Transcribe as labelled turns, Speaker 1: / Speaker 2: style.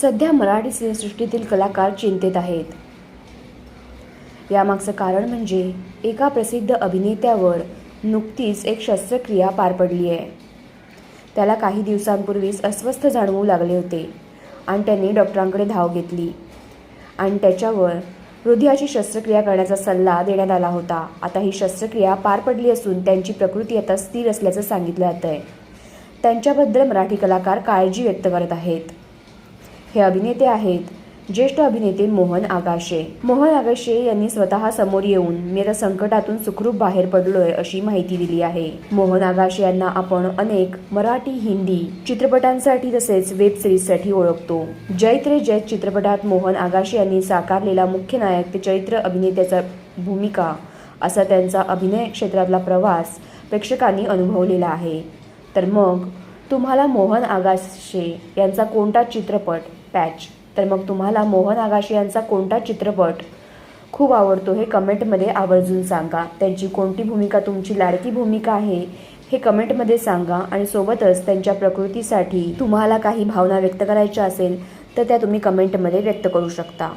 Speaker 1: सध्या मराठी सिनेसृष्टीतील कलाकार चिंतेत आहेत. यामागचं कारण म्हणजे एका प्रसिद्ध अभिनेत्यावर नुकतीच एक शस्त्रक्रिया पार पडली आहे. त्याला काही दिवसांपूर्वीच अस्वस्थ जाणवू लागले होते आणि त्यांनी डॉक्टरांकडे धाव घेतली आणि त्याच्यावर हृदयाची शस्त्रक्रिया करण्याचा सल्ला देण्यात आला होता. आता ही शस्त्रक्रिया पार पडली असून त्यांची प्रकृती आता स्थिर असल्याचं सांगितलं जातं आहे त्यांच्याबद्दल मराठी कलाकार काळजी व्यक्त करत आहेत. हे अभिनेते आहेत. ज्येष्ठ अभिनेते मोहन आगाशे. मोहन आगाशे यांनी स्वतः समोर येऊन मी आता संकटातून सुखरूप बाहेर पडलोय अशी माहिती दिली आहे. मोहन आगाशे यांना आपण अनेक मराठी हिंदी चित्रपटांसाठी तसेच वेब सिरीजसाठी ओळखतो. जैत जैत चित्रपटात मोहन आगाशे यांनी साकारलेला मुख्य नायक ते चैत्र अभिनेत्याचा भूमिका असा त्यांचा अभिनय क्षेत्रातला प्रवास प्रेक्षकांनी अनुभवलेला आहे. तर मग तुम्हाला मोहन आगाशे यांचा कोणता चित्रपट पॅच? तर मग तुम्हाला मोहन आगाशे यांचा कोणता चित्रपट खूप आवडतो हे कमेंटमध्ये आवर्जून सांगा. त्यांची कोणती भूमिका तुमची लाडकी भूमिका आहे हे कमेंटमध्ये सांगा आणि सोबतच त्यांच्या प्रकृतीसाठी तुम्हाला काही भावना व्यक्त करायच्या असेल तर त्या तुम्ही कमेंटमध्ये व्यक्त करू शकता.